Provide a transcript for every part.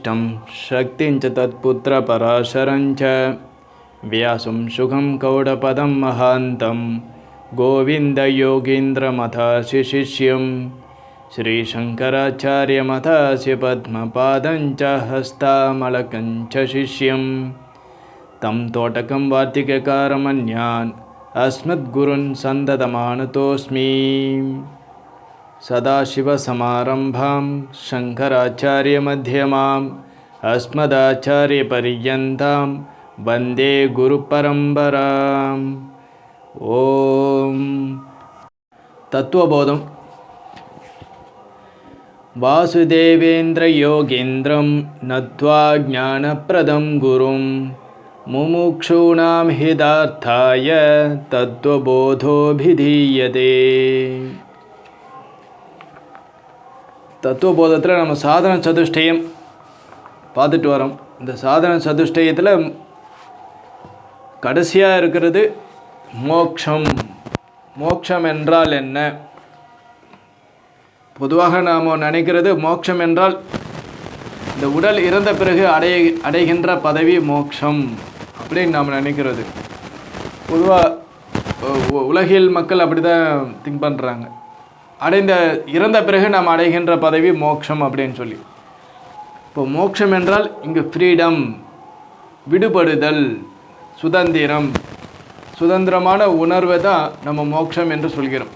वसिष्ठं शक्तिं च तत्पुत्रपराशरं च। व्यासं सुखं कौडपदं महान्तं गोविन्दयोगीन्द्रमथास्य शिष्यं श्रीशङ्कराचार्यमथास्य पद्मपादं च हस्तामलकं च शिष्यं तं तोटकं वार्तिककारमन्यान् अस्मद्गुरुन् सन्दतमानतोऽस्मि सदाशिवसमारम्भां शङ्कराचार्यमध्यमाम् अस्मदाचार्यपर्यन्तां वन्दे गुरुपरम्पराम्। ॐ तत्त्वबोधं वासुदेवेन्द्रयोगीन्द्रं नत्वा ज्ञानप्रदं गुरुं मुमुक्षूणां हितार्थाय तत्त्वबोधोऽभिधीयते தத்துவ போதத்தில் நம்ம சாதன சதுஷ்டயம் பார்த்துட்டு வரோம். இந்த சாதன சதுஷ்டயத்தில் கடைசியாக இருக்கிறது மோக்ஷம். மோக்ஷம் என்றால் என்ன? பொதுவாக நாம் நினைக்கிறது மோட்சம் என்றால் இந்த உடல் இறந்த பிறகு அடைய அடைகின்ற பதவி மோட்சம் அப்படின்னு நாம் நினைக்கிறது. பொதுவாக உலகில் மக்கள் அப்படி தான் திங்க் பண்ணுறாங்க அடைந்த இறந்த பிறகு நாம் அடைகின்ற பதவி மோட்சம் அப்படின்னு சொல்லி. இப்போ மோட்சம் என்றால் இங்கு ஃப்ரீடம் விடுபடுதல் சுதந்திரம். சுதந்திரமான உணர்வை தான் நம்ம மோட்சம் என்று சொல்கிறோம்.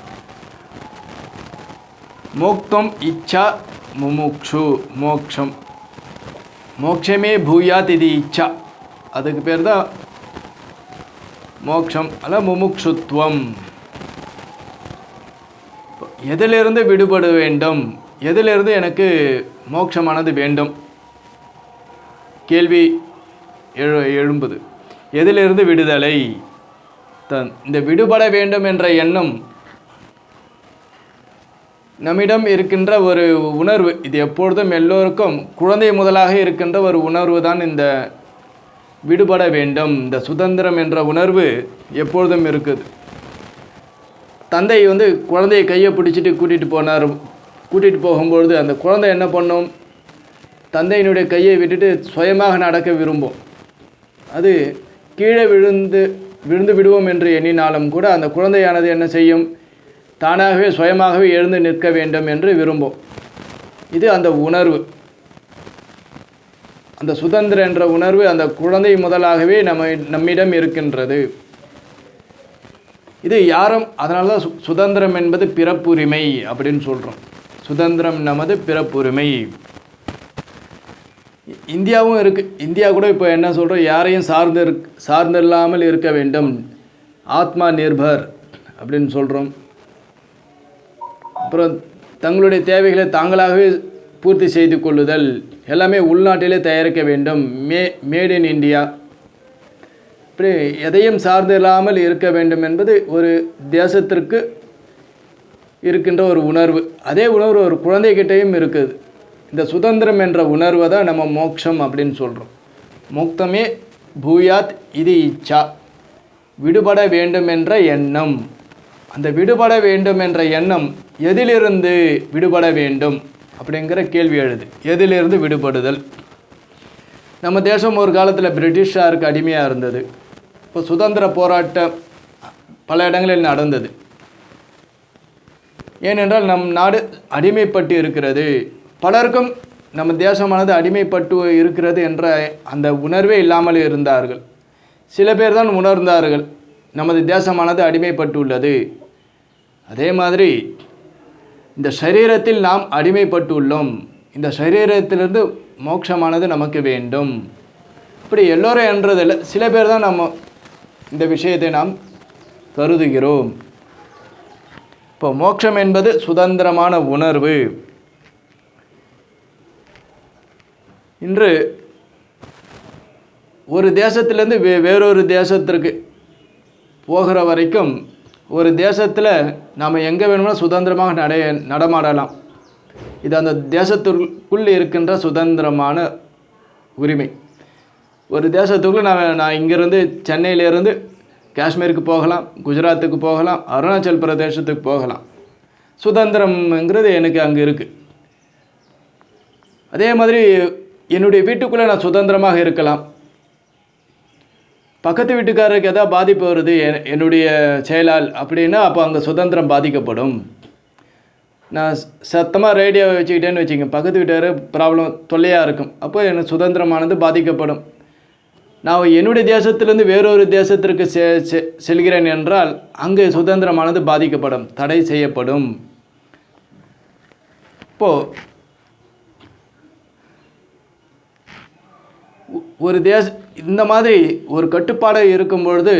மோக்தம் இச்சா முமுக்ஷு மோக்ஷம். மோக்ஷமே பூயாத் இது இச்சா. அதுக்கு பேர் தான் மோக்ஷம் அல்ல முமுக்ஷுத்வம். எதிலிருந்து விடுபட வேண்டும்? எதிலிருந்து எனக்கு மோட்சமானது வேண்டும்? கேள்வி எழு எழும்புது. எதிலிருந்து விடுதலை? தன் இந்த விடுபட வேண்டும் என்ற எண்ணம் நம்மிடம் இருக்கின்ற ஒரு உணர்வு. இது எப்பொழுதும் எல்லோருக்கும் குழந்தை முதலாக இருக்கின்ற ஒரு உணர்வு தான் இந்த விடுபட வேண்டும். இந்த சுதந்திரம் என்ற உணர்வு எப்பொழுதும் இருக்குது. தந்தை வந்து குழந்தையை கையை பிடிச்சிட்டு கூட்டிகிட்டு போனார். கூட்டிகிட்டு போகும்பொழுது அந்த குழந்தை என்ன பண்ணும்? தந்தையினுடைய கையை விட்டுட்டு சுயமாக நடக்க விரும்பும். அது கீழே விழுந்து விழுந்து விடுவோம் என்று எண்ணினாலும் கூட அந்த குழந்தையானது என்ன செய்யும்? தானாகவே சுயமாகவே எழுந்து நிற்க வேண்டும் என்று விரும்பும். இது அந்த உணர்வு. அந்த சுதந்திரம் என்ற உணர்வு அந்த குழந்தை முதலாகவே நம்ம நம்மிடம் இருக்கின்றது. இது யாரும் அதனால தான் சு சுதந்திரம் என்பது பிறப்புரிமை அப்படின்னு சொல்கிறோம் சுதந்திரம் நமது பிறப்புரிமை. இந்தியாவும் இருக்குது இந்தியா கூட இப்போ என்ன சொல்கிறோம் யாரையும் சார்ந்து இருக் சார்ந்து இல்லாமல் இருக்க வேண்டும். ஆத்மா நிர்பர் அப்படின்னு சொல்கிறோம் அப்புறம் தங்களுடைய தேவைகளை தாங்களாகவே பூர்த்தி செய்து கொள்ளுதல். எல்லாமே உள்நாட்டிலே தயாரிக்க வேண்டும். May made in India. இப்படி எதையும் சார்ந்து இல்லாமல் இருக்க வேண்டும் என்பது ஒரு தேசத்திற்கு இருக்கின்ற ஒரு உணர்வு. அதே உணர்வு ஒரு குழந்தைகிட்டையும் இருக்குது. இந்த சுதந்திரம் என்ற உணர்வை தான் நம்ம மோட்சம் அப்படின்னு சொல்கிறோம் மோக்தமே பூயாத் இது இச்சா. விடுபட வேண்டும் என்ற எண்ணம். அந்த விடுபட வேண்டும் என்ற எண்ணம் எதிலிருந்து விடுபட வேண்டும் அப்படிங்கிற கேள்வி எழுது. எதிலிருந்து விடுபடுதல். நம்ம தேசம் ஒரு காலத்தில் பிரிட்டிஷாருக்கு அடிமையாக இருந்தது. இப்போ சுதந்திர போராட்டம் பல இடங்களில் நடந்தது. ஏனென்றால் நம் நாடு அடிமைப்பட்டு இருக்கிறது. பலருக்கும் நம்ம தேசமானது அடிமைப்பட்டு இருக்கிறது என்ற அந்த உணர்வே இல்லாமல் இருந்தார்கள். சில பேர் தான் உணர்ந்தார்கள் நமது தேசமானது அடிமைப்பட்டு உள்ளது. அதே மாதிரி இந்த சரீரத்தில் நாம் அடிமைப்பட்டு உள்ளோம். இந்த சரீரத்திலிருந்து மோட்சமானது நமக்கு வேண்டும். இப்படி எல்லோரும் என்றதில்லை சில பேர் தான் நம்ம இந்த விஷயத்தை நாம் கருதுகிறோம். இப்போ மோட்சம் என்பது சுதந்திரமான உணர்வு. இன்று ஒரு தேசத்திலேருந்து வே வேறொரு தேசத்திற்கு போகிற வரைக்கும் ஒரு தேசத்தில் நாம் எங்கே வேணுமோ சுதந்திரமாக நடை நடமாடலாம். இது அந்த தேசத்திற்குள் இருக்கின்ற சுதந்திரமான உரிமை. ஒரு தேசத்துக்குள்ளே நான் நான் இங்கேருந்து சென்னையிலேருந்து காஷ்மீருக்கு போகலாம் குஜராத்துக்கு போகலாம் அருணாச்சல் பிரதேசத்துக்கு போகலாம். சுதந்திரம்ங்கிறது எனக்கு அங்கே இருக்குது அதே மாதிரி என்னுடைய வீட்டுக்குள்ளே நான் சுதந்திரமாக இருக்கலாம். பக்கத்து வீட்டுக்காரருக்கு எதாவது பாதிப்பு வருது என்னுடைய செயலால் அப்படின்னா அப்போ அங்கே சுதந்திரம் பாதிக்கப்படும். நான் சத்தமாக ரேடியோவை வச்சுக்கிட்டேன்னு வச்சுக்கோங்க பக்கத்து வீட்டார் ப்ராப்ளம் தொல்லையாக இருக்கும். அப்போ எனக்கு சுதந்திரமானது பாதிக்கப்படும். நான் என்னுடைய தேசத்திலிருந்து வேறொரு தேசத்திற்கு செ செ- செல்கிறேன் என்றால் அங்கே சுதந்திரமானது பாதிக்கப்படும் தடை செய்யப்படும். இப்போது ஒரு தேச இந்த மாதிரி ஒரு கட்டுப்பாடு இருக்கும் பொழுது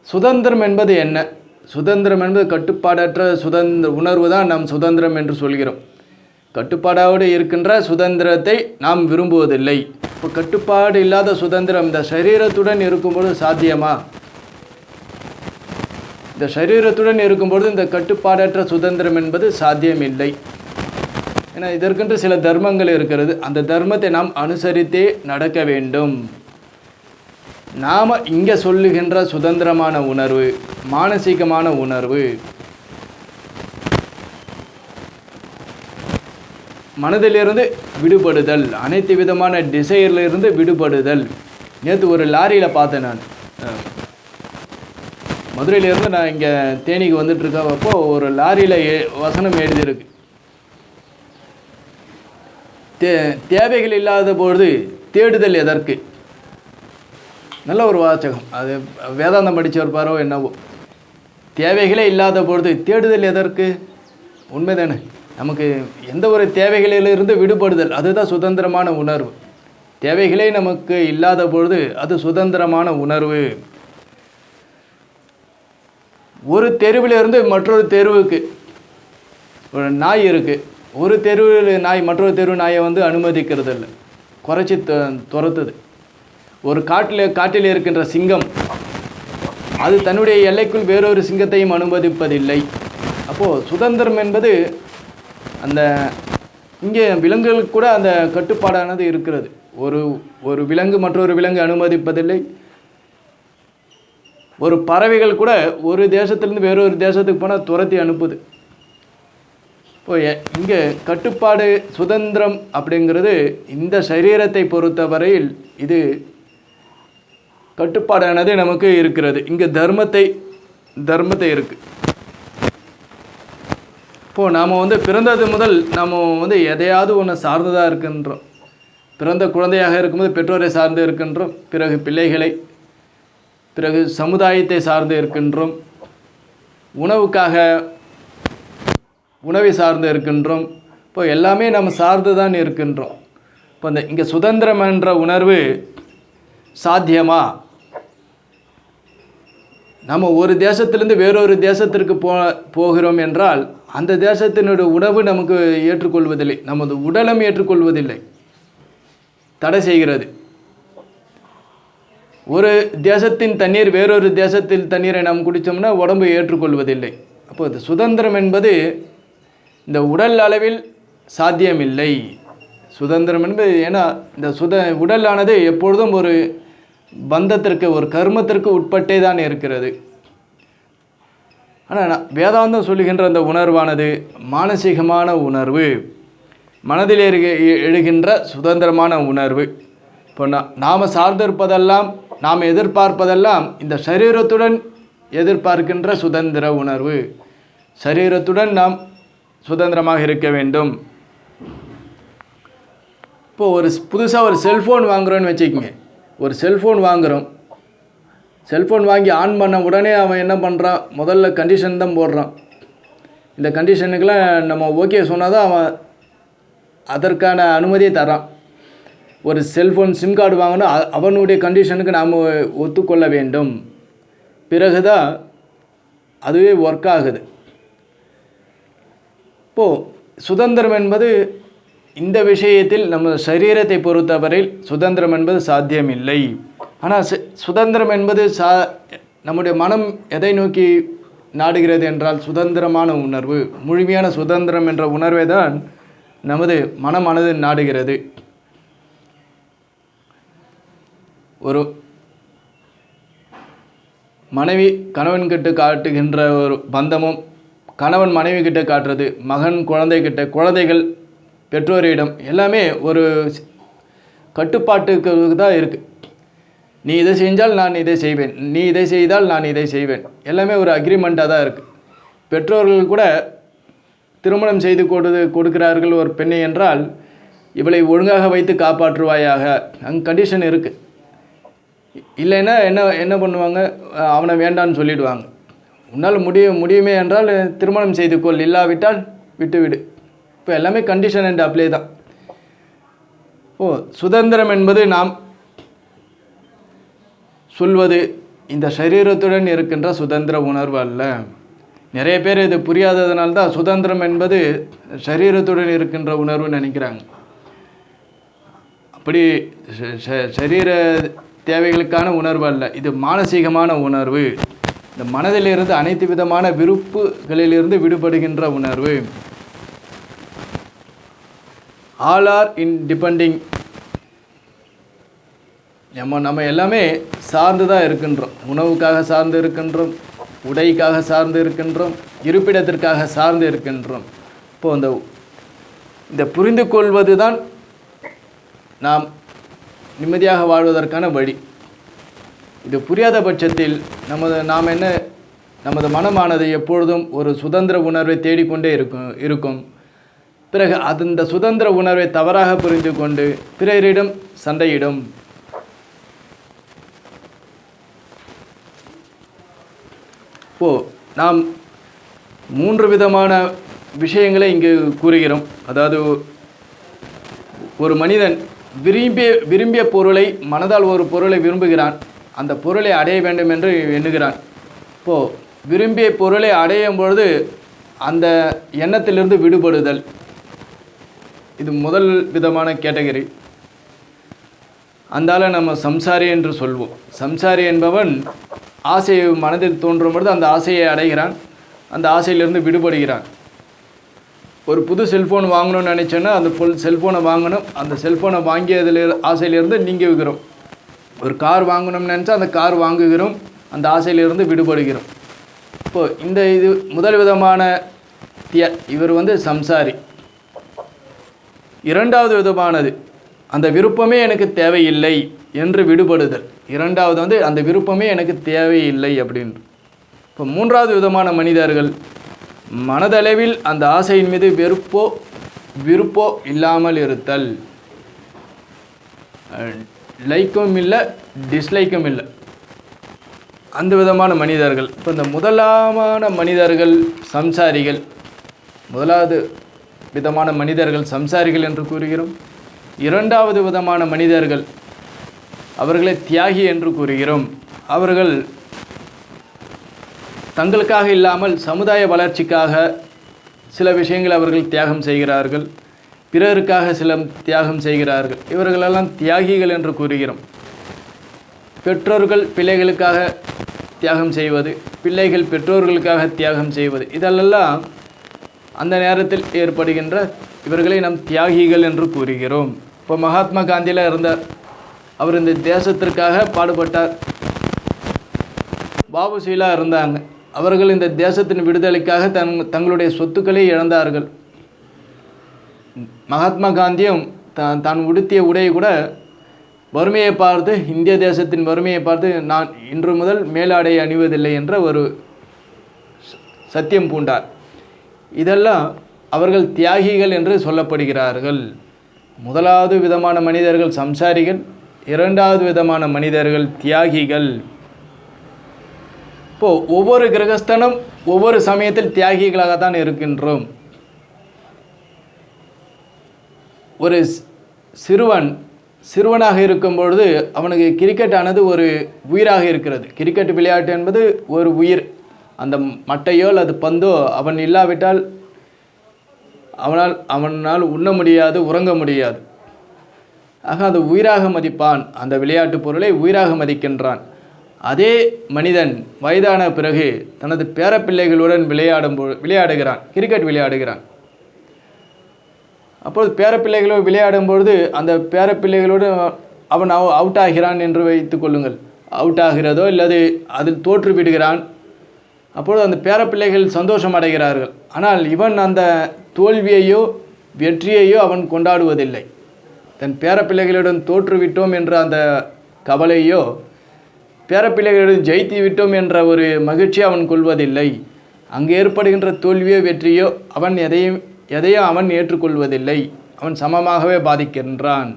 சுதந்திரம் என்பது என்ன? சுதந்திரம் என்பது கட்டுப்பாடற்ற சுதந்திர உணர்வு தான் நாம் சுதந்திரம் என்று சொல்கிறோம். கட்டுப்பாடோடு இருக்கின்ற சுதந்திரத்தை நாம் விரும்புவதில்லை. இப்போ கட்டுப்பாடு இல்லாத சுதந்திரம் இந்த சரீரத்துடன் இருக்கும்பொழுது சாத்தியமா? இந்த சரீரத்துடன் இருக்கும்பொழுது இந்த கட்டுப்பாடற்ற சுதந்திரம் என்பது சாத்தியமில்லை. ஏன்னா இதற்கென்று சில தர்மங்கள் இருக்கிறது. அந்த தர்மத்தை நாம் அனுசரித்தே நடக்க வேண்டும். நாம் இங்கே சொல்லுகின்ற சுதந்திரமான உணர்வு மானசீகமான உணர்வு மனதிலிருந்து விடுபடுதல் அனைத்து விதமான டிசையர்லேருந்து விடுபடுதல். நேற்று ஒரு லாரியில் பார்த்தேன் நான். மதுரையிலேருந்து நான் இங்கே தேனிக்கு வந்துட்டுருக்கப்போ ஒரு லாரியில் எ வசனம் எழுதியிருக்கு. தே தேவைகள் இல்லாத பொழுது தேடுதல் எதற்கு? நல்ல ஒரு வாசகம். அது வேதாந்தம் படித்தவர் பாரோ என்னவோ. தேவைகளே இல்லாத பொழுது தேடுதல் எதற்கு? உண்மைதானே? நமக்கு எந்த ஒரு தேவைகளிலிருந்து விடுபடுதல் அதுதான் சுதந்திரமான உணர்வு. தேவைகளே நமக்கு இல்லாத பொழுது அது சுதந்திரமான உணர்வு. ஒரு தெருவிலிருந்து மற்றொரு தெருவுக்கு ஒரு நாய் இருக்குது ஒரு தெருவில் நாய் மற்றொரு தெரு நாயை வந்து அனுமதிக்கிறது இல்லை குறைச்சி து- துரத்துது. ஒரு காட்டில் காட்டில் இருக்கின்ற சிங்கம் அது தன்னுடைய எல்லைக்குள் வேறொரு சிங்கத்தையும் அனுமதிப்பதில்லை. அப்போது சுதந்திரம் என்பது அந்த இங்கே விலங்குகளுக்கு கூட அந்த கட்டுப்பாடானது இருக்கிறது. ஒரு ஒரு விலங்கு மற்றொரு விலங்கு அனுமதிப்பதில்லை. ஒரு பறவைகள் கூட ஒரு தேசத்திலிருந்து வேறொரு தேசத்துக்கு போனால் துரத்தி அனுப்புது. இப்போ இங்கே கட்டுப்பாடு சுதந்திரம் அப்படிங்கிறது இந்த சரீரத்தை பொறுத்தவரையில் இது கட்டுப்பாடானது நமக்கு இருக்கிறது. இங்கே தர்மத்தை தர்மத்தை இருக்குது இப்போது நாம் வந்து பிறந்தது முதல் நாம் வந்து எதையாவது ஒன்று சார்ந்ததாக இருக்கின்றோம். பிறந்த குழந்தையாக இருக்கும்போது பெற்றோரை சார்ந்து இருக்கின்றோம். பிறகு பிள்ளைகளை பிறகு சமுதாயத்தை சார்ந்து இருக்கின்றோம். உணவுக்காக உணவை சார்ந்து இருக்கின்றோம். இப்போ எல்லாமே நம்ம சார்ந்து தான் இருக்கின்றோம். இப்போ இந்த இங்கே சுதந்திரம் என்ற உணர்வு சாத்தியமா? நம்ம ஒரு தேசத்திலிருந்து வேறொரு தேசத்திற்கு போ போகிறோம் என்றால் அந்த தேசத்தினுடைய உணவு நமக்கு ஏற்றுக்கொள்வதில்லை. நமது உடலம் ஏற்றுக்கொள்வதில்லை. தடை செய்கிறது. ஒரு தேசத்தின் தண்ணீர் வேறொரு தேசத்தில் தண்ணீரை நாம் குடித்தோம்னா உடம்பு ஏற்றுக்கொள்வதில்லை. அப்போ இது சுதந்திரம் என்பது இந்த உடல் அளவில் சாத்தியமில்லை. சுதந்திரம் என்பது ஏன்னா இந்த சுத உடலானது எப்பொழுதும் ஒரு பந்தத்திற்கு ஒரு கர்மத்திற்கு உட்பட்டே தான் இருக்கிறது. ஆனால் வேதாந்தம் சொல்லுகின்ற அந்த உணர்வானது மானசீகமான உணர்வு. மனதில் எழுகின்ற சுதந்திரமான உணர்வு. இப்போ நாம் சார்ந்திருப்பதெல்லாம் நாம் எதிர்பார்ப்பதெல்லாம் இந்த சரீரத்துடன் எதிர்பார்க்கின்ற சுதந்திர உணர்வு. சரீரத்துடன் நாம் சுதந்திரமாக இருக்க வேண்டும். இப்போது ஒரு புதுசாக ஒரு செல்ஃபோன் வாங்குறோன்னு வச்சுக்கோங்க. ஒரு செல்ஃபோன் வாங்குகிறோம் செல்ஃபோன் வாங்கி ஆன் பண்ண உடனே அவன் என்ன பண்ணுறான் முதல்ல கண்டிஷன் தான் போடுறான். இந்த கண்டிஷனுக்கெலாம் நம்ம ஓகே சொன்னால் தான் அவன் அதற்கான அனுமதியை தரான் ஒரு செல்ஃபோன் சிம் கார்டு வாங்கினா அவனுடைய கண்டிஷனுக்கு நாம் ஒத்துக்கொள்ள வேண்டும். பிறகு தான் அதுவே ஒர்க் ஆகுது. இப்போது சுதந்திரம் என்பது இந்த விஷயத்தில் நம்ம சரீரத்தை பொறுத்தவரையில் சுதந்திரம் என்பது சாத்தியமில்லை. ஆனால் சு- சுதந்திரம் என்பது சா நம்முடைய மனம் எதை நோக்கி நாடுகிறது என்றால் சுதந்திரமான உணர்வு. முழுமையான சுதந்திரம் என்ற உணர்வை தான் நமது மனமானது நாடுகிறது. ஒரு மனைவி கணவன் கிட்ட காட்டுகின்ற ஒரு பந்தமும் கணவன் மனைவி கிட்ட காட்டுறது மகன் குழந்தை கிட்ட குழந்தைகள் பெற்றோரிடம் எல்லாமே ஒரு கட்டுப்பாட்டுக்கு தான் இருக்குது நீ இதை செஞ்சால் நான் இதை செய்வேன். நீ இதை செய்தால் நான் இதை செய்வேன். எல்லாமே ஒரு அக்ரிமெண்ட்டாக தான் இருக்குது பெற்றோர்கள் கூட திருமணம் செய்து கொடு கொடுக்கிறார்கள் ஒரு பெண்ணை என்றால் இவளை ஒழுங்காக வைத்து காப்பாற்றுவாயாக. அங்கே கண்டிஷன் இருக்குது இல்லைன்னா என்ன என்ன பண்ணுவாங்க? அவனை வேண்டான்னு சொல்லிடுவாங்க. உன்னால் முடிய முடியுமே என்றால் திருமணம் செய்து கொள். இல்லாவிட்டால் விட்டுவிடு. இப்போ எல்லாமே கண்டிஷன் அண்ட் அப்ளை தான். ஓ சுதந்திரம் என்பது நாம் சொல்வது இந்த சரீரத்துடன் இருக்கின்ற சுதந்திர உணர்வு அல்ல. நிறைய பேர் இது புரியாததுனால தான் சுதந்திரம் என்பது சரீரத்துடன் இருக்கின்ற உணர்வு நினைக்கிறாங்க. அப்படி சரீர தேவைகளுக்கான உணர்வு அல்ல. இது மானசீகமான உணர்வு. இந்த மனதிலிருந்து அனைத்து விதமான விருப்புகளிலிருந்து விடுபடுகின்ற உணர்வு. ஆல் ஆர் இன் டிபெண்டிங் நம்ம நம்ம எல்லாமே சார்ந்து தான் இருக்கின்றோம். உணவுக்காக சார்ந்து இருக்கின்றோம். உடைக்காக சார்ந்து இருக்கின்றோம். இருப்பிடத்திற்காக சார்ந்து இருக்கின்றோம். இப்போ அந்த இந்த புரிந்து கொள்வது தான் நாம் நிம்மதியாக வாழ்வதற்கான வழி. இது புரியாத பட்சத்தில் நமது நாம் என்ன நமது மனமானது எப்பொழுதும் ஒரு சுதந்திர உணர்வை தேடிக்கொண்டே இருக்கும் இருக்கும். பிறகு அது இந்த சுதந்திர உணர்வை தவறாக புரிந்து கொண்டு பிறரிடம் சண்டையிடும். இப்போ நாம் மூன்று விதமான விஷயங்களை இங்கு கூறுகிறோம். அதாவது ஒரு மனிதன் விரும்பிய விரும்பிய பொருளை மனதால் ஒரு பொருளை விரும்புகிறான். அந்த பொருளை அடைய வேண்டும் என்று எண்ணுகிறான். இப்போது விரும்பிய பொருளை அடையும் பொழுது அந்த எண்ணத்திலிருந்து விடுபடுதல். இது முதல் விதமான கேட்டகரி. அந்தால நம்ம சம்சாரி என்று சொல்வோம். சம்சாரி என்பவன் ஆசையை மனதில் தோன்றும் பொழுது அந்த ஆசையை அடைகிறான். அந்த ஆசையிலிருந்து விடுபடுகிறான். ஒரு புது செல்ஃபோன் வாங்கணும்னு நினச்சோன்னா அந்த ஃபுல் செல்ஃபோனை வாங்கணும். அந்த செல்ஃபோனை வாங்கியதில் ஆசையிலிருந்து நீங்கி வைக்கிறோம் ஒரு கார் வாங்கணும்னு நினச்சா அந்த கார் வாங்குகிறோம். அந்த ஆசையிலிருந்து விடுபடுகிறோம். இப்போது இந்த இது முதல் விதமான திய இவர் வந்து சம்சாரி. இரண்டாவது விதமானது அந்த விருப்பமே எனக்கு தேவையில்லை என்று விடுபடுதல். இரண்டாவது வந்து அந்த விருப்பமே எனக்கு தேவையில்லை அப்படின்னு. இப்போ மூன்றாவது விதமான மனிதர்கள் மனதளவில் அந்த ஆசையின் மீது வெறுப்போ விருப்போ இல்லாமல் இருத்தல். லைக்கும் இல்லை டிஸ்லைக்கும் இல்லை. அந்த விதமான மனிதர்கள். இப்போ இந்த முதலாமான மனிதர்கள் சம்சாரிகள் முதலாவது விதமான மனிதர்கள் சம்சாரிகள் என்று கூறுகிறோம். இரண்டாவது விதமான மனிதர்கள் அவர்களை தியாகி என்று கூறுகிறோம். அவர்கள் தங்களுக்காக இல்லாமல் சமுதாய வளர்ச்சிக்காக சில விஷயங்கள் அவர்கள் தியாகம் செய்கிறார்கள். பிறருக்காக சில தியாகம் செய்கிறார்கள். இவர்களெல்லாம் தியாகிகள் என்று கூறுகிறோம். பெற்றோர்கள் பிள்ளைகளுக்காக தியாகம் செய்வது பிள்ளைகள் பெற்றோர்களுக்காக தியாகம் செய்வது இதெல்லாம் அந்த நேரத்தில் ஏற்படுகின்ற இவர்களை நம் தியாகிகள் என்று கூறுகிறோம். இப்போ மகாத்மா காந்தியில் இருந்தார் அவர் இந்த தேசத்திற்காக பாடுபட்டார். பாபுசீலா இருந்தாங்க. அவர்கள் இந்த தேசத்தின் விடுதலைக்காக தங் தங்களுடைய சொத்துக்களை இழந்தார்கள். மகாத்மா காந்தியும் தான் தான் உடுத்திய உடையை கூட வறுமையை பார்த்து இந்திய தேசத்தின் வறுமையை பார்த்து நான் இன்று முதல் மேலாடை அணிவதில்லை என்ற ஒரு சத்தியம் பூண்டார். இதெல்லாம் அவர்கள் தியாகிகள் என்று சொல்லப்படுகிறார்கள். முதலாவது விதமான மனிதர்கள் சம்சாரிகள் இரண்டாவது விதமான மனிதர்கள் தியாகிகள். இப்போது ஒவ்வொரு கிரகஸ்தனும் ஒவ்வொரு சமயத்தில் தியாகிகளாகத்தான் இருக்கின்றோம். ஒரு சிறுவன் சிறுவனாக இருக்கும் பொழுது அவனுக்கு கிரிக்கெட் ஆனது ஒரு உயிராக இருக்கிறது. கிரிக்கெட் விளையாட்டு என்பது ஒரு உயிர். அந்த மட்டையோ அல்லது பந்தோ அவன் இல்லாவிட்டால் அவனால் அவனால் உண்ண முடியாது உறங்க முடியாது. ஆக அது உயிராக மதிப்பான். அந்த விளையாட்டு பொருளை உயிராக மதிக்கின்றான். அதே மனிதன் வயதான பிறகு தனது பேரப்பிள்ளைகளுடன் விளையாடும் விளையாடுகிறான். கிரிக்கெட் விளையாடுகிறான். அப்பொழுது பேரப்பிள்ளைகளோடு விளையாடும் பொழுது அந்த பேரப்பிள்ளைகளோடு அவன் அவு- அவுட் ஆகிறான் என்று வைத்துக் கொள்ளுங்கள். அவுட் ஆகிறதோ இல்லது அதில் தோற்று விடுகிறான் அப்பொழுது அந்த பேரப்பிள்ளைகள் சந்தோஷம் அடைகிறார்கள். ஆனால் இவன் அந்த தோல்வியையோ வெற்றியையோ அவன் கொண்டாடுவதில்லை. தன் பேரப்பிள்ளைகளிடம் தோற்றுவிட்டோம் என்ற அந்த கவலையோ பேரப்பிள்ளைகளிடம் ஜெயித்து விட்டோம் என்ற ஒரு மகிழ்ச்சி அவன் கொள்வதில்லை. அங்கு ஏற்படுகின்ற தோல்வியோ வெற்றியோ அவன் எதையும் எதையும் அவன் ஏற்றுக்கொள்வதில்லை. அவன் சமமாகவே பாதிக்கின்றான்.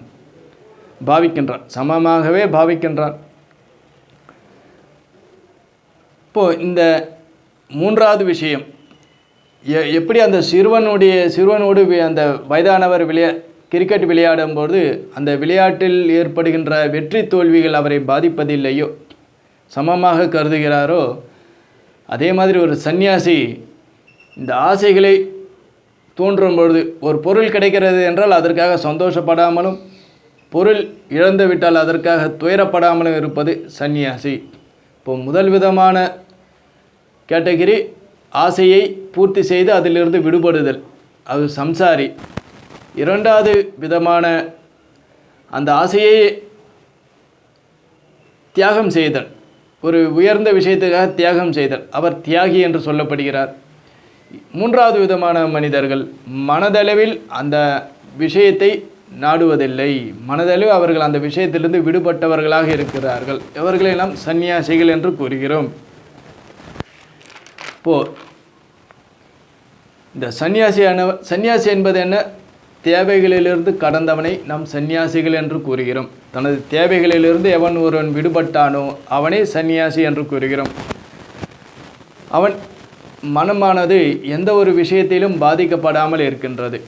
பாவிக்கின்றான். சமமாகவே பாவிக்கின்றான். இப்போது இந்த மூன்றாவது விஷயம் எ- எப்படி அந்த சிறுவனுடைய சிறுவனோடு அந்த வயதானவர் விளையா கிரிக்கெட் விளையாடும்போது அந்த விளையாட்டில் ஏற்படுகின்ற வெற்றி தோல்விகள் அவரை பாதிப்பதில்லையோ சமமாக கருதுகிறாரோ அதே மாதிரி ஒரு சந்நியாசி இந்த ஆசைகளை தோன்றும் பொழுது ஒரு பொருள் கிடைக்கிறது என்றால் அதற்காக சந்தோஷப்படாமலும் பொருள் இழந்துவிட்டால் அதற்காக துயரப்படாமலும் இருப்பது சந்நியாசி. இப்போ முதல் விதமான கேட்டகிரி ஆசையை பூர்த்தி செய்து அதிலிருந்து விடுபடுதல். அது சம்சாரி. இரண்டாவது விதமான அந்த ஆசையை தியாகம் செய்தல். ஒரு உயர்ந்த விஷயத்துக்காக தியாகம் செய்தல். அவர் தியாகி என்று சொல்லப்படுகிறார். மூன்றாவது விதமான மனிதர்கள் மனதளவில் அந்த விஷயத்தை நாடுவதில்லை. மனதளவு அவர்கள் அந்த விஷயத்திலிருந்து விடுபட்டவர்களாக இருக்கிறார்கள். இவர்களெல்லாம் சன்னியாசிகள் சந்நியாசிகள் என்று கூறுகிறோம். இப்போ இந்த சன்னியாசியான சந்நியாசி என்பது என்ன? தேவைகளிலிருந்து கடந்தவனை நாம் சந்நியாசிகள் என்று கூறுகிறோம். தனது தேவைகளிலிருந்து எவன் ஒருவன் விடுபட்டானோ அவனே சந்நியாசி என்று கூறுகிறோம். அவன் மனமானது எந்த ஒரு விஷயத்திலும் பாதிக்கப்படாமல் இருக்கின்றது.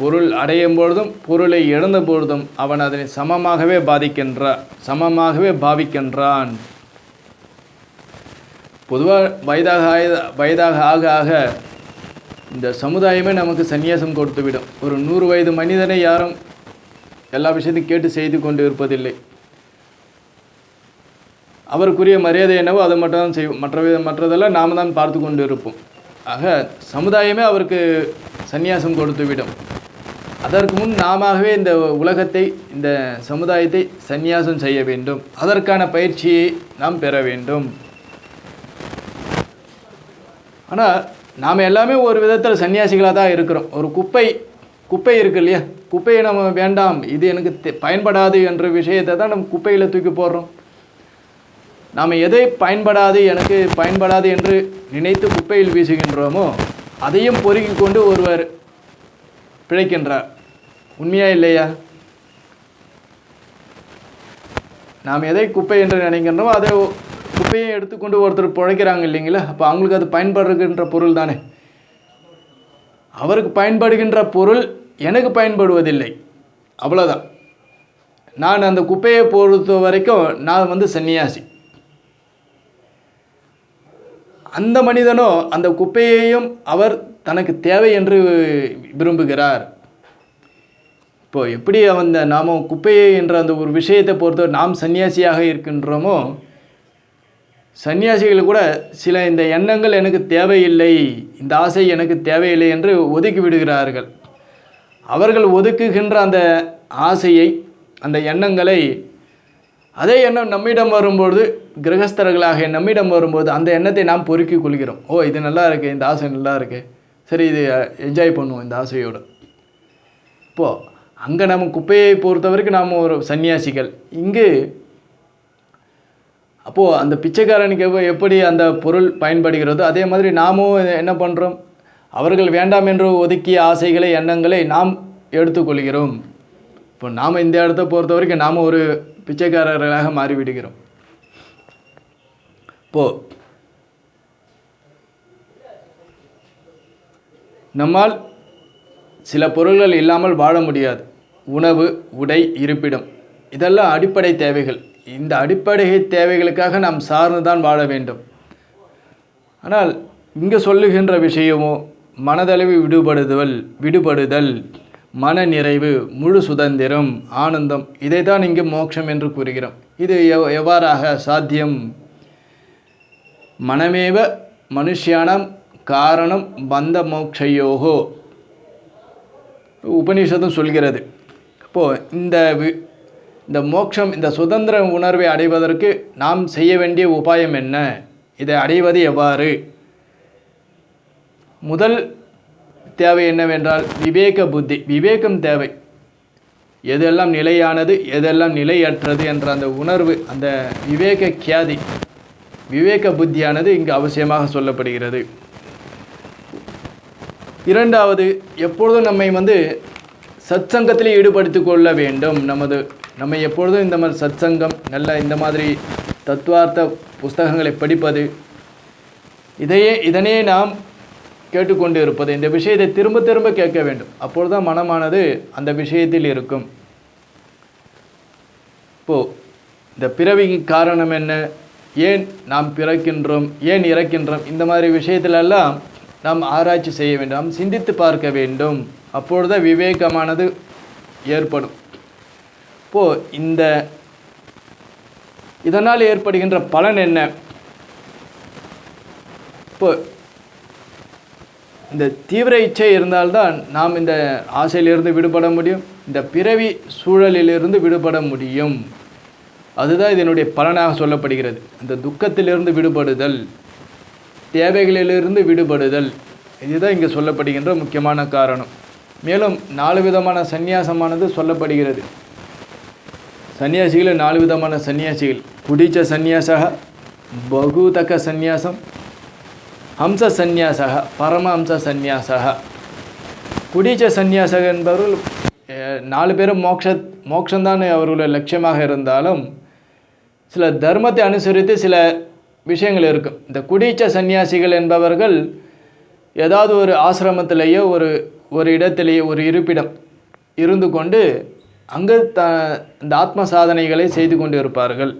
பொருள் அடையும் பொழுதும் பொருளை இழந்த பொழுதும் அவன் அதனை சமமாகவே பாதிக்கின்றான் சமமாகவே பாவிக்கின்றான். பொதுவாக வயதாக ஆய- வயதாக ஆக ஆக இந்த சமுதாயமே நமக்கு சந்நியாசம் கொடுத்துவிடும். ஒரு நூறு வயது மனிதனை யாரும் எல்லா விஷயத்தையும் கேட்டு செய்து கொண்டு இருப்பதில்லை. அவருக்குரிய மரியாதை என்னவோ அதை மட்டும் தான் செய்வோம். மற்ற வித- மற்றதெல்லாம் நாம் தான் பார்த்து கொண்டு இருப்போம். ஆக சமுதாயமே அவருக்கு சந்நியாசம் கொடுத்துவிடும். அதற்கு முன் நாமவே இந்த உலகத்தை இந்த சமுதாயத்தை சந்நியாசம் செய்ய வேண்டும். அதற்கான பயிற்சியை நாம் பெற வேண்டும். ஆனால் நாம் எல்லாமே ஒரு விதத்தில் சன்னியாசிகளாக தான் இருக்கிறோம். ஒரு குப்பை குப்பை இருக்கு இல்லையா? குப்பையை நம்ம வேண்டாம். இது எனக்கு தெ- பயன்படாது என்ற விஷயத்தை தான் நம்ம குப்பையில் தூக்கி போடுறோம். நாம் எதை பயன்படாது எனக்கு பயன்படாது என்று நினைத்து குப்பையில் வீசுகின்றோமோ அதையும் பொறுக்கி கொண்டு ஒருவர் பிழைக்கின்றார். உண்மையா இல்லையா? நாம் எதை குப்பை என்று நினைக்கின்றோமோ அதை ஒ- குப்பையை எடுத்துக்கொண்டு ஒருத்தர் பிழைக்கிறாங்க இல்லைங்களா? அப்போ அவங்களுக்கு அது பயன்படுகின்ற பொருள் தானே. அவருக்கு பயன்படுகின்ற பொருள் எனக்கு பயன்படுவதில்லை. அவ்வளோதான் நான் அந்த குப்பையை பொறுத்த வரைக்கும் நான் வந்து சன்னியாசி. அந்த மனிதனோ அந்த குப்பையையும் அவர் தனக்கு தேவை என்று விரும்புகிறார். இப்போது எப்படி அந்த நாம குப்பையை என்ற அந்த ஒரு விஷயத்தை பொறுத்தவரை நாம் சன்னியாசியாக இருக்கின்றோமோ சன்னியாசிகள் கூட சில இந்த எண்ணங்கள் எனக்கு தேவையில்லை இந்த ஆசை எனக்கு தேவையில்லை என்று ஒதுக்கி விடுகிறார்கள். அவர்கள் ஒதுக்குகின்ற அந்த ஆசையை அந்த எண்ணங்களை அதே எண்ணம் நம்மிடம் வரும்பொழுது கிரகஸ்தர்களாக நம்மிடம் வரும்போது அந்த எண்ணத்தை நாம் பொறுக்கிக் கொள்கிறோம். ஓ இது நல்லா இருக்குது இந்த ஆசை நல்லா இருக்குது சரி இது என்ஜாய் பண்ணுவோம் இந்த ஆசையோடு. இப்போது அங்கே நம்ம குப்பையை பொறுத்த வரைக்கும் நாம் ஒரு சன்னியாசிகள். இங்கு அப்போது அந்த பிச்சைக்காரனுக்கு எப்படி அந்த பொருள் பயன்படுகிறதோ அதே மாதிரி நாமும் என்ன பண்ணுறோம் அவர்கள் வேண்டாம் என்று ஒதுக்கிய ஆசைகளை எண்ணங்களை நாம் எடுத்துக்கொள்கிறோம். இப்போ நாம் இந்த இடத்த பொறுத்த வரைக்கும் நாம் ஒரு பிச்சைக்காரர்களாக மாறிவிடுகிறோம். இப்போது நம்மால் சில பொருள்கள் இல்லாமல் வாழ முடியாது. உணவு உடை இருப்பிடம். இதெல்லாம் அடிப்படை தேவைகள். இந்த அடிப்படை தேவைகளுக்காக நாம் சார்ந்து தான் வாழ வேண்டும். ஆனால் இங்கே சொல்லுகின்ற விஷயமோ மனதளவு விடுபடுதல் விடுபடுதல் மன நிறைவு முழு சுதந்திரம் ஆனந்தம் இதை தான் இங்கு மோட்சம் என்று கூறுகிறோம். இது எவ் எவ்வாறாக சாத்தியம்? மனமேவ மனுஷியானம் காரணம் பந்த மோக்ஷயோகோ. உபநிஷதும் சொல்கிறது. இப்போது இந்த வி- இந்த மோட்சம் இந்த சுதந்திர உணர்வை அடைவதற்கு நாம் செய்ய வேண்டிய உபாயம் என்ன? இதை அடைவது எவ்வாறு? முதல் தேவை என்னவென்றால் விவேக புத்தி. விவேகம் தேவை. எதெல்லாம் நிலையானது எதெல்லாம் நிலையற்றது என்ற அந்த உணர்வு அந்த விவேக கியாதி விவேக புத்தியானது இங்கு அவசியமாக சொல்லப்படுகிறது. இரண்டாவது எப்பொழுதும் நம்மை வந்து சத்சங்கத்தில் ஈடுபடுத்திக் கொள்ள வேண்டும். நமது நம்ம எப்பொழுதும் இந்த மாதிரி சத்சங்கம் நல்ல இந்த மாதிரி தத்துவார்த்த புஸ்தகங்களை படிப்பது இதையே இதனையே நாம் கேட்டுக்கொண்டு இருப்பது இந்த விஷயத்தை திரும்ப திரும்ப கேட்க வேண்டும். அப்பொழுதுதான் மனமானது அந்த விஷயத்தில் இருக்கும். இப்போது இந்த பிறவிக்கு காரணம் என்ன? ஏன் நாம் பிறக்கின்றோம்? ஏன் இறக்கின்றோம்? இந்த மாதிரி விஷயத்திலெல்லாம் நாம் ஆராய்ச்சி செய்ய வேண்டும். நாம் சிந்தித்து பார்க்க வேண்டும். அப்பொழுது விவேகமானது ஏற்படும். இப்போ இந்த இதனால் ஏற்படுகின்ற பலன் என்ன? இப்போ இந்த தீவிர இச்சை இருந்தால்தான் நாம் இந்த ஆசையிலிருந்து விடுபட முடியும். இந்த பிறவி சூழலிலிருந்து விடுபட முடியும். அதுதான் இதனுடைய பலனாக சொல்லப்படுகிறது. இந்த துக்கத்திலிருந்து விடுபடுதல் தேவைகளிலிருந்து விடுபடுதல் இதுதான் இங்கே சொல்லப்படுகின்ற முக்கியமான காரணம். மேலும் நாலு விதமான சந்நியாசமானது சொல்லப்படுகிறது. சன்னியாசிகள் நாலு விதமான சன்னியாசிகள். குடிச்ச சந்நியாசக பகுதக்க சந்நியாசம் ஹம்ச சந்நியாசக பரமஹம்ச சந்நியாசக குடிச்ச சந்நியாசக என்பவர்கள் நாலு பேரும் மோக்ஷ மோட்சம்தான் அவர்களுடைய லட்சியமாக இருந்தாலும் சில தர்மத்தை அனுசரித்து சில விஷயங்கள் இருக்கும். இந்த குடிச்ச சந்நியாசிகள் என்பவர்கள் ஏதாவது ஒரு ஆசிரமத்திலேயோ ஒரு ஒரு இடத்திலேயோ ஒரு இருப்பிடம் இருந்து கொண்டு அங்கு த இந்த ஆத்ம சாதனைகளை செய்து கொண்டு இருப்பார்கள்.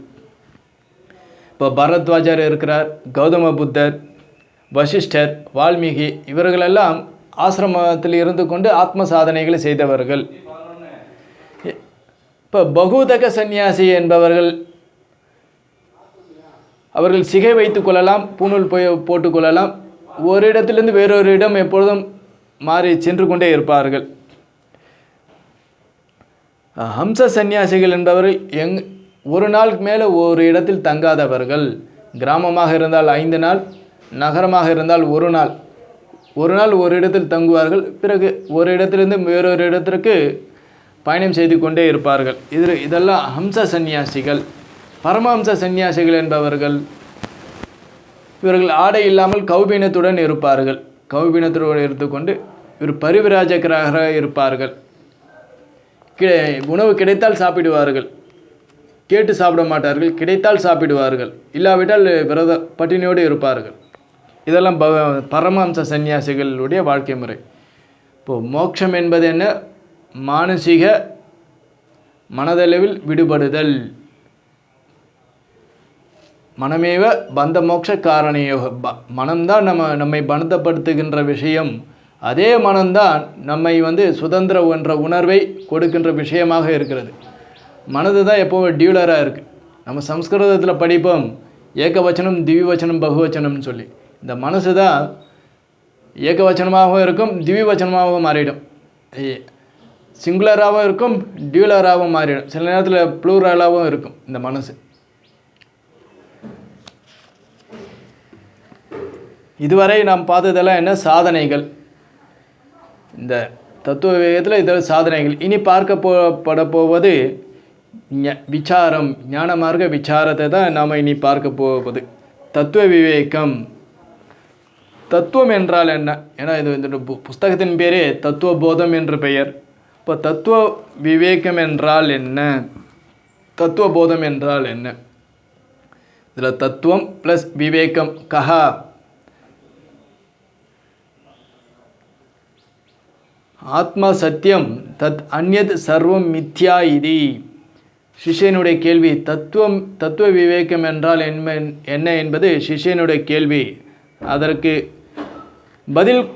இப்போ பரத்வாஜர் இருக்கிறார் கௌதம புத்தர் வசிஷ்டர் வால்மீகி இவர்களெல்லாம் ஆசிரமத்தில் இருந்து கொண்டு ஆத்ம சாதனைகளை செய்தவர்கள். இப்போ பகுதக சந்நியாசி என்பவர்கள் அவர்கள் சிகை வைத்து கொள்ளலாம் பூணூல் போய் போட்டுக்கொள்ளலாம் ஒரு இடத்திலிருந்து வேறொரு இடம் எப்பொழுதும் மாறி சென்று கொண்டே இருப்பார்கள். ஹம்ச சந்நியாசிகள் என்பவர்கள் எங் ஒரு நாளுக்கு மேலே ஒரு இடத்தில் தங்காதவர்கள். கிராமமாக இருந்தால் ஐந்து நாள் நகரமாக இருந்தால் ஒரு நாள். ஒரு நாள் ஒரு இடத்தில் தங்குவார்கள் பிறகு ஒரு இடத்திலிருந்து வேறொரு இடத்திற்கு பயணம் செய்து கொண்டே இருப்பார்கள். இது இதெல்லாம் ஹம்ச சந்நியாசிகள். பரமஹம்ச சந்நியாசிகள் என்பவர்கள் இவர்கள் ஆடை இல்லாமல் கௌபீனத்துடன் இருப்பார்கள். கௌபீனத்துடன் எடுத்துக்கொண்டு இவர் பரிவிராஜகராக இருப்பார்கள். கிடை உணவு கிடைத்தால் சாப்பிடுவார்கள். கேட்டு சாப்பிட மாட்டார்கள் கிடைத்தால் சாப்பிடுவார்கள். இல்லாவிட்டால் விரத பட்டினியோடு இருப்பார்கள். இதெல்லாம் ப பரமஹம்ச சந்நியாசிகளுடைய வாழ்க்கை முறை. இப்போது மோட்சம் என்பது என்ன? மானசீக மனதளவில் விடுபடுதல். மனமேவ பந்த மோட்ச காரணியோக ப மனம்தான் நம்ம நம்மை பந்தப்படுத்துகின்ற விஷயம். அதே மனம்தான் நம்மை வந்து சுதந்திரம் என்ற உணர்வை கொடுக்கின்ற விஷயமாக இருக்கிறது. மனது தான் எப்போவும் டியூலராக இருக்குது நம்ம சம்ஸ்கிருதத்தில் படிப்போம் ஏகவச்சனம் திவிவச்சனம் பகுவச்சனம்னு சொல்லி. இந்த மனசு தான் ஏகவச்சனமாகவும் இருக்கும் திவிவச்சனமாகவும் மாறிடும். சிங்குலராகவும் இருக்கும் டியூலராகவும் மாறிடும். சில நேரத்தில் ப்ளூரலாகவும் இருக்கும் இந்த மனசு. இதுவரை நாம் பார்த்ததெல்லாம் என்ன சாதனைகள்? இந்த தத்துவ விவேகத்தில் இதோட சாதனைகள். இனி பார்க்க போ போவது ஞ- விசாரம் ஞான மார்க்க விசாரத்தை தான் நாம் இனி பார்க்க போவது. தத்துவ விவேகம். தத்துவம் என்றால் என்ன? ஏன்னா இது இந்த பு- புஸ்தகத்தின் பேரே தத்துவ போதம் என்ற பெயர். இப்போ தத்துவ விவேகம் என்றால் என்ன? தத்துவ போதம் என்றால் என்ன? இதில் தத்துவம் ப்ளஸ் விவேகம். கஹா. ஆத்மா சத்தியம் தத் அந்நத் சர்வம் மித்யா இது. சிஷ்யனுடைய கேள்வி தத்துவம் தத்துவ விவேகம் என்றால் என்ன என்ன என்பது சிஷ்யனுடைய கேள்வி. அதற்கு பதில்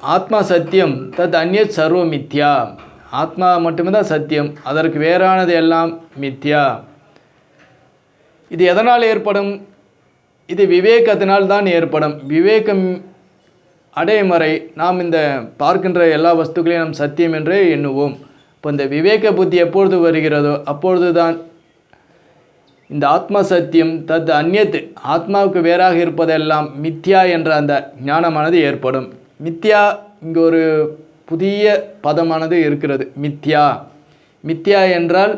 ஆத்மா சத்தியம் தத் அந்யத் சர்வ மித்யா. ஆத்மா மட்டுமே தான் சத்தியம் அதற்கு வேறானது எல்லாம் மித்யா. இது எதனால் ஏற்படும்? இது விவேகத்தினால் தான் ஏற்படும். விவேகம் அடைமறை நாம் இந்த பார்க்கின்ற எல்லா வஸ்துக்களையும் நாம் சத்தியம் என்றே எண்ணுவோம். இப்போ இந்த விவேக புத்தி எப்பொழுது வருகிறதோ அப்பொழுது தான் இந்த ஆத்ம சத்தியம் தத் அந்நியத்து ஆத்மாவுக்கு வேறாக இருப்பதெல்லாம் மித்யா என்ற அந்த ஞானமானது ஏற்படும். மித்யா இங்கே ஒரு புதிய பதமானது இருக்கிறது. மித்யா. மித்யா என்றால்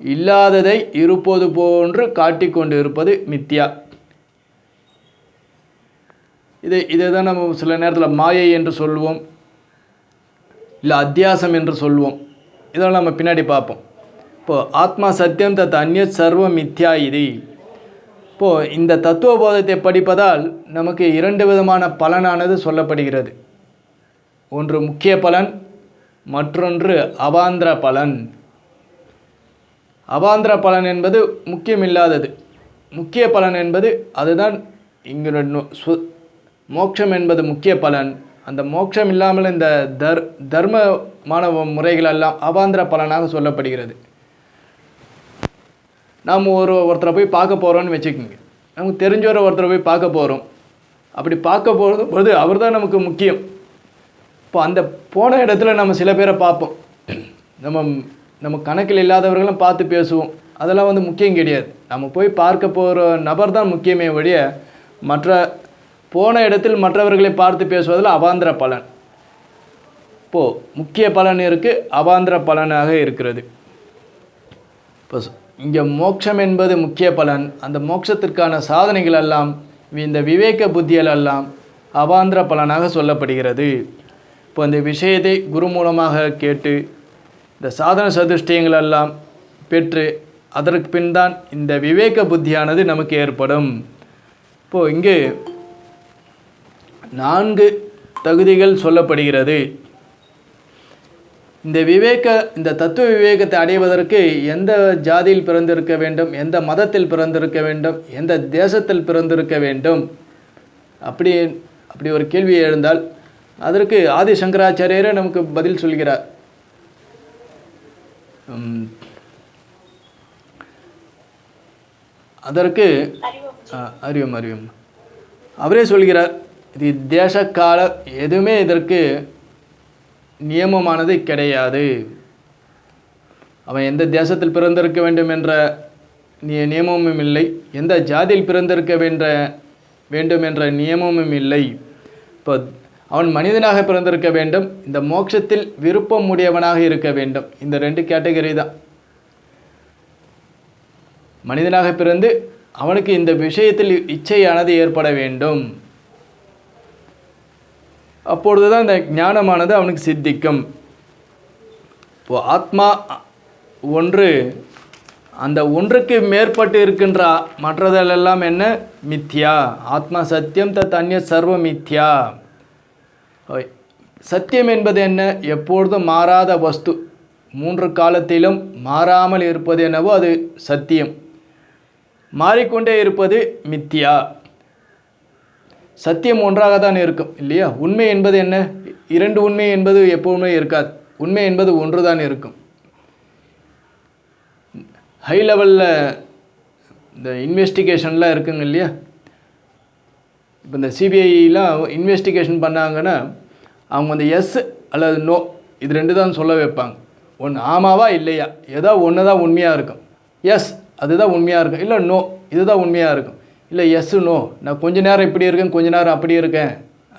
இல்லாததை இருப்பது போன்று காட்டிக்கொண்டு இருப்பது மித்யா. இதை இதை தான் நம்ம சில நேரத்தில் மாயை என்று சொல்லுவோம். இல்லை அத்தியாசம் என்று சொல்லுவோம். இதெல்லாம் நம்ம பின்னாடி பார்ப்போம். இப்போது ஆத்மா சத்தியம் தத் அந்நிய சர்வ மித்யா இது. இப்போது இந்த தத்துவ போதத்தை படிப்பதால் நமக்கு இரண்டு விதமான பலனானது சொல்லப்படுகிறது. ஒன்று முக்கிய பலன் மற்றொன்று அவாந்திர பலன். அவாந்திர பலன் என்பது முக்கியமில்லாதது. முக்கிய பலன் என்பது அதுதான் இங்கு சு- மோட்சம் என்பது முக்கிய பலன். அந்த மோட்சம் இல்லாமல் இந்த தர் தர்மமான முறைகள் எல்லாம் அவாந்திர பலனாக சொல்லப்படுகிறது. நாம் ஒரு ஒருத்தரை போய் பார்க்க போகிறோம்னு வச்சுக்கோங்க. நமக்கு தெரிஞ்சவரை ஒருத்தரை போய் பார்க்க போகிறோம் அப்படி பார்க்க போகிறது பொழுது அவர் தான் நமக்கு முக்கியம். இப்போ அந்த போன இடத்துல நம்ம சில பேரை பார்ப்போம். நம்ம நம்ம கணக்கில் இல்லாதவர்களும் பார்த்து பேசுவோம். அதெல்லாம் வந்து முக்கியம் கிடையாது. நம்ம போய் பார்க்க போகிற நபர் தான் முக்கியமே ஒழிய மற்ற போன இடத்தில் மற்றவர்களை பார்த்து பேசுவதில் அவாந்திர பலன். இப்போது முக்கிய பலன் இருக்குது அவாந்திர பலனாக இருக்கிறது. இப்போ இங்கே மோட்சம் என்பது முக்கிய பலன். அந்த மோட்சத்திற்கான சாதனைகள் எல்லாம் இந்த விவேக புத்தியல் எல்லாம் அவாந்திர பலனாக சொல்லப்படுகிறது. இப்போ இந்த விஷயத்தை குரு மூலமாக கேட்டு இந்த சாதன சதுஷ்டியங்கள் எல்லாம் பெற்று அதற்கு பின் தான் இந்த விவேக புத்தியானது நமக்கு ஏற்படும். இப்போது இங்கே நான்கு தகுதிகள் சொல்லப்படுகிறது. இந்த விவேக இந்த தத்துவ விவேகத்தை அடைவதற்கு எந்த ஜாதியில் பிறந்திருக்க வேண்டும் எந்த மதத்தில் பிறந்திருக்க வேண்டும் எந்த தேசத்தில் பிறந்திருக்க வேண்டும்? அப்படி அப்படி ஒரு கேள்வி எழுந்தால் அதற்கு ஆதி சங்கராச்சாரியரே நமக்கு பதில் சொல்கிறார். அதற்கு ஆ, அறிவும். அவரே சொல்கிறார் இது தேச கால எதுவுமே இதற்கு நியமமானது கிடையாது. அவன் எந்த தேசத்தில் பிறந்திருக்க வேண்டும் என்ற நிய நியமமும் இல்லை. எந்த ஜாதியில் பிறந்திருக்க வேண்ட வேண்டும் என்ற நியமமும் இல்லை. இப்போ அவன் மனிதனாக பிறந்திருக்க வேண்டும். இந்த மோட்சத்தில் விருப்பம் உடையவனாக இருக்க வேண்டும். இந்த ரெண்டு கேட்டகரி தான். மனிதனாக பிறந்து அவனுக்கு இந்த விஷயத்தில் இச்சையானது ஏற்பட வேண்டும். அப்பொழுதுதான் இந்த ஞானமானது அவனுக்கு சித்திக்கும். இப்போ ஆத்மா ஒன்று அந்த ஒன்றுக்கு மேற்பட்டு இருக்கின்ற மற்றதெல்லாம் என்ன? மித்யா. ஆத்மா சத்தியம் தத் அந்நிய சர்வ மித்யா. சத்தியம் என்பது என்ன? எப்பொழுதும் மாறாத வஸ்து. மூன்று காலத்திலும் மாறாமல் இருப்பது என்னவோ அது சத்தியம். மாறிக்கொண்டே இருப்பது மித்யா. சத்தியம் ஒன்றாக தான் இருக்கும் இல்லையா? உண்மை என்பது என்ன? இரண்டு உண்மை என்பது எப்பவுமே இருக்காது. உண்மை என்பது ஒன்று தான் இருக்கும் ஹை லெவலில் இந்த இன்வெஸ்டிகேஷன்லாம் இருக்குங்க இல்லையா? இப்போ இந்த சிபிஐலாம் இன்வெஸ்டிகேஷன் பண்ணாங்கன்னா அவங்க அந்த எஸ் அல்லது நோ இது ரெண்டு தான் சொல்ல வைப்பாங்க. ஒன்று ஆமாவா இல்லையா? ஏதோ ஒன்று தான் உண்மையாக இருக்கும். எஸ் அதுதான் உண்மையாக இருக்கும். இல்லை நோ இதுதான் உண்மையாக இருக்கும். இல்லை எஸ் நோ நான் கொஞ்ச நேரம் இப்படி இருக்கேன் கொஞ்ச நேரம் அப்படி இருக்கேன்.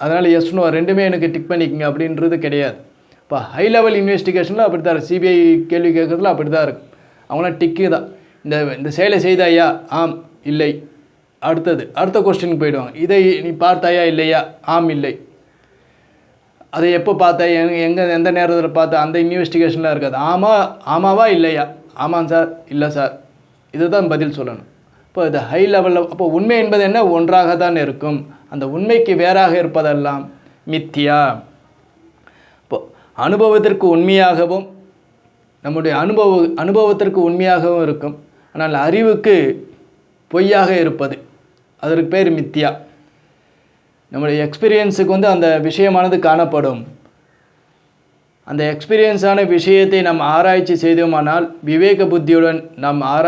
அதனால் எஸ்னோ ரெண்டுமே எனக்கு டிக் பண்ணிக்கங்க அப்படின்றது கிடையாது. இப்போ ஹை லெவல் இன்வெஸ்டிகேஷனில் அப்படி தான் சிபிஐ கேள்வி கேட்குறதுல அப்படி தான் இருக்கும் அவங்களாம் டிக்கு தான். இந்த இந்த செயலை செய்தாயா? ஆம் இல்லை. அடுத்தது அடுத்த கொஸ்டினுக்கு போயிடுவாங்க. இதை நீ பார்த்தாயா இல்லையா? ஆம் இல்லை. அதை எப்போ பார்த்த எங்க எங்கே எந்த நேரத்தில் பார்த்த அந்த இன்வெஸ்டிகேஷனில் இருக்காது. ஆமாம் ஆமாவா இல்லையா? ஆமாம் சார் இல்லை சார் இதுதான் பதில் சொல்லணும். இப்போ இது ஹை லெவலில் அப்போ உண்மை என்பது என்ன? ஒன்றாக தான் இருக்கும். அந்த உண்மைக்கு வேறாக இருப்பதெல்லாம் மித்தியா. இப்போ அனுபவத்திற்கு உண்மையாகவும் நம்முடைய அனுபவ அனுபவத்திற்கு உண்மையாகவும் இருக்கும். ஆனால் அறிவுக்கு பொய்யாக இருப்பது. அதற்கு பேர் மித்தியா. நம்முடைய எக்ஸ்பீரியன்ஸுக்கு வந்து அந்த விஷயமானது காணப்படும். அந்த எக்ஸ்பீரியன்ஸான விஷயத்தை நாம் ஆராய்ச்சி செய்தோமானால் விவேக புத்தியுடன் நாம் ஆரா